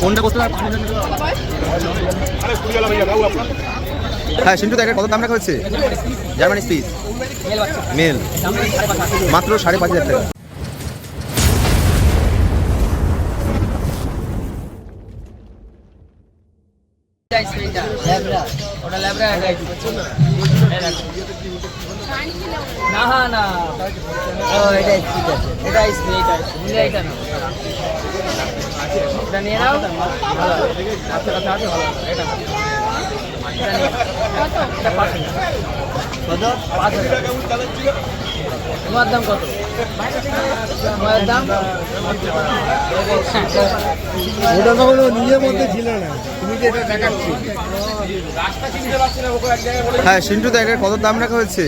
ফোনটা হ্যাঁ সিন্টু তাই কত দাম রাখা হচ্ছে জার্মানি স্পিস মেল মাত্র সাড়ে পাঁচ হাজার টাকা। না না এটা স্পিড আছে এটা স্পিড আছে এটা না এটা নিয়ে নাও এটা। এটা পাঁচ হাজার তোমার দাম কত? তোমার দাম? ওটা তো নিজের মধ্যে ছিল না। তুমি যে এটা দেখাচ্ছি। হ্যাঁ সিন্টু এটা কত দাম রাখা হয়েছে?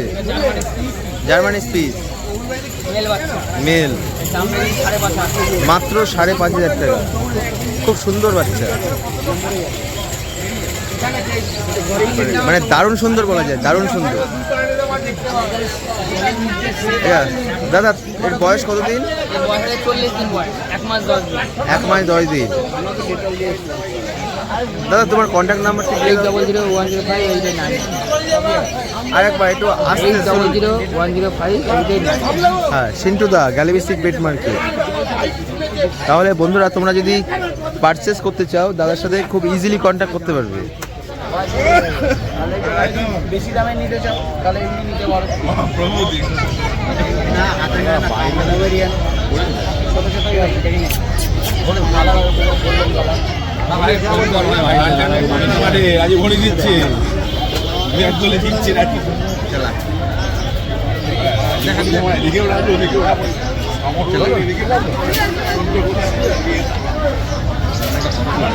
Germany speech. মেল মাত্র সাড়ে পাঁচ হাজার টাকা। খুব সুন্দর বাচ্চা। মানে দারুণ সুন্দর বলা যায় দারুণ সুন্দর। দাদা এর বয়স কতদিন? এক মাস দশ দিন। দাদা তোমার কন্ট্যাক্ট নাম্বারটা eight double zero one zero five eight eight nine আরেকবার একটু আসতে eight double zero one zero five eight eight nine হ্যাঁ সিন্টু দা গ্যালিবিস্টিক বেট মার্কেট তাহলে বন্ধুরা তোমরা যদি পারচেস করতে চাও দাদার সাথে খুব ইজিলি কন্ট্যাক্ট করতে পারবে। বেশি দামে নিতে চাও তাহলে এমনি নিতে পারো না হাতে ছোটো ছোটোই আছে দেখি নে। ভালো ভালো বলবেন ভালো আজ ভরে দিচ্ছে ব্যাগ বলে দিচ্ছে নাকি এদিকেও রাখব ওদিকেও রাখব হ্যাঁ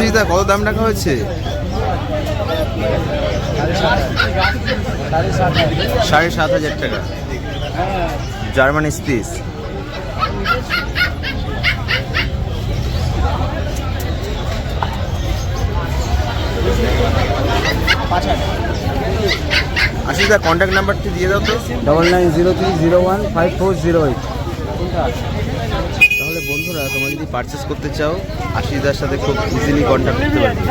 আশিসদা কত দাম রাখা হয়েছে? সাড়ে সাত হাজার টাকা। German spitz. আশিসদা কন্ট্যাক্ট নাম্বারটি দিয়ে দাও তো। Double nine zero three zero one five four zero eight purchase করতে চাও আশিসদার সাথে খুব ইজিলি কন্ট্যাক্ট করতে পারবে।